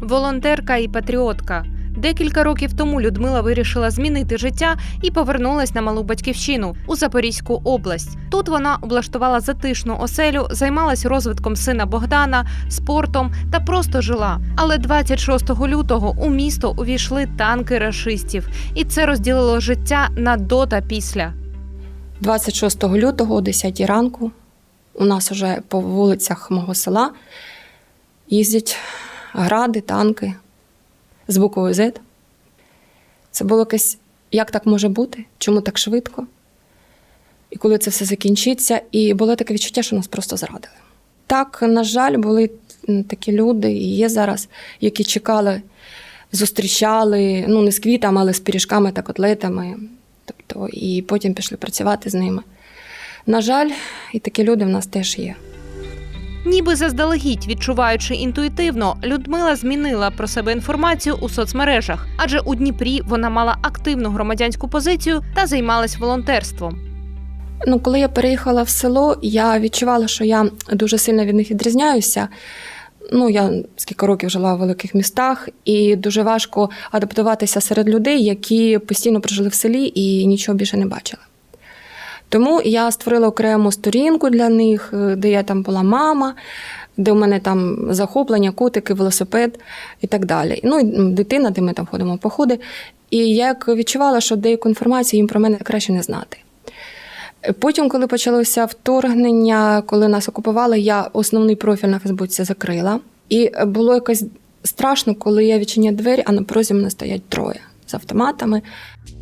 волонтерка і патріотка. Декілька років тому Людмила вирішила змінити життя і повернулась на малу батьківщину у Запорізьку область. Тут вона облаштувала затишну оселю, займалась розвитком сина Богдана, спортом та просто жила. Але 26 лютого у місто увійшли танки рашистів, і це розділило життя на до та після. 26 лютого о 10 ранку у нас вже по вулицях мого села їздять гради, танки з буквою Z. Це було якесь, як так може бути? Чому так швидко? І коли це все закінчиться, і було таке відчуття, що нас просто зрадили. Так, на жаль, були такі люди, і є зараз, які чекали, зустрічали, ну не з квітами, але з пиріжками та котлетами. Тобто, і потім пішли працювати з ними. На жаль, і такі люди в нас теж є. Ніби заздалегідь відчуваючи інтуїтивно, Людмила змінила про себе інформацію у соцмережах, адже у Дніпрі вона мала активну громадянську позицію та займалась волонтерством. Ну, коли я переїхала в село, я відчувала, що я дуже сильно від них відрізняюся. Ну, я скільки років жила в великих містах, і дуже важко адаптуватися серед людей, які постійно прожили в селі і нічого більше не бачили. Тому я створила окрему сторінку для них, е, де я там була мама, де у мене там захоплення, котики, велосипед і так далі. Ну, і дитина, де ми там ходимо походи. І я відчувала, що деяку інформацію їм про мене краще не знати. Потім, коли почалося вторгнення, коли нас окупували, я основний профіль на Фейсбуці закрила. І було якось страшно, коли я відчиняю двері, а на порозі мене стоять троє автоматами.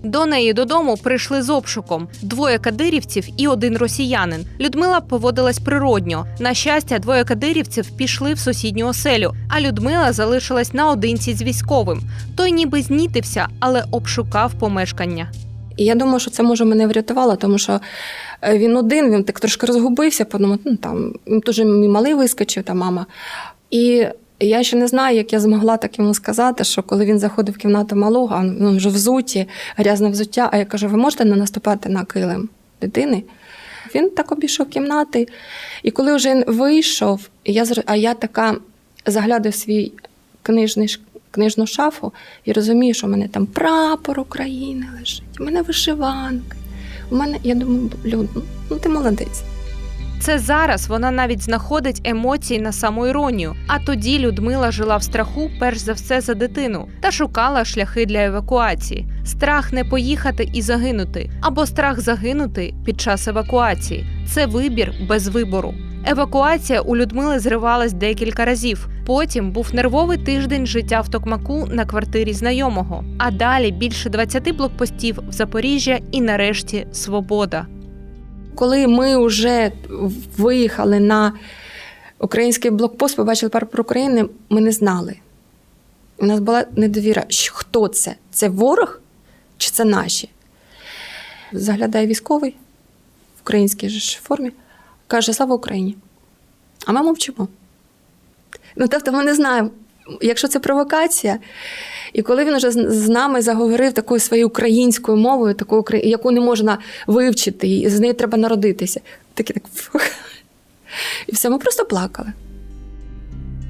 До неї додому прийшли з обшуком двоє кадирівців і один росіянин. Людмила поводилась природньо. На щастя, двоє кадирівців пішли в сусідню оселю, а Людмила залишилась наодинці з військовим. Той ніби знітився, але обшукав помешкання. І я думаю, що це може мене врятувало, тому що е, він один, він так трошки розгубився, подумав, ну там він дуже мій малий вискочив, та мама. І я ще не знаю, як я змогла так йому сказати, що коли він заходив в кімнату малого, він вже взуті, грязне взуття, а я кажу, ви можете не наступати на килим дитини? Він так обійшов кімнати. І коли вже він вийшов, я, а я така заглядаю свій книжний, книжну шафу і розумію, що в мене там прапор України лежить, у мене вишиванка. У мене, я думаю, Люд, ну ти молодець. Це зараз вона навіть знаходить емоції на самоіронію. А тоді Людмила жила в страху, перш за все, за дитину та шукала шляхи для евакуації. Страх не поїхати і загинути, або страх загинути під час евакуації. Це вибір без вибору. Евакуація у Людмили зривалась декілька разів. Потім був нервовий тиждень життя в Токмаку на квартирі знайомого. А далі більше 20 блокпостів в Запоріжжя і нарешті свобода. Коли ми вже виїхали на український блокпост, побачили прапор України, ми не знали. У нас була недовіра, хто це? Це ворог чи це наші? Заглядає військовий в українській ж формі, каже: Слава Україні! А ми мовчимо. Ну, тобто, ми не знаємо, якщо це провокація. І коли він вже з- нами заговорив такою своєю українською мовою, такою, яку не можна вивчити, і з нею треба народитися. Такі так. І все, ми просто плакали.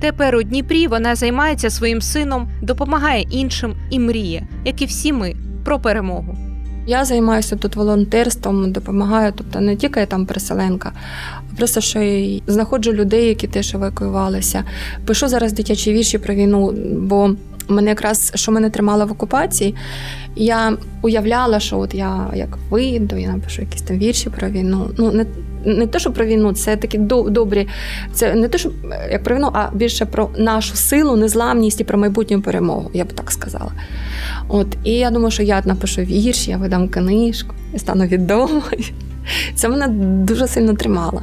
Тепер у Дніпрі вона займається своїм сином, допомагає іншим і мріє, як і всі ми, про перемогу. Я займаюся тут волонтерством, допомагаю, тобто не тільки я там переселенка, а просто що й знаходжу людей, які теж евакуювалися. Пишу зараз дитячі вірші про війну, бо мене якраз що мене тримало в окупації, я уявляла, що от я як вийду, я напишу якісь там вірші про війну. Ну не, не те, що про війну, це такі добрі. Це не те, що е, як про війну, а більше про нашу силу, незламність і про майбутню перемогу, я б так сказала. От, і я думаю, що я напишу вірш, я видам книжку, я стану відомою. Це мене дуже сильно тримало.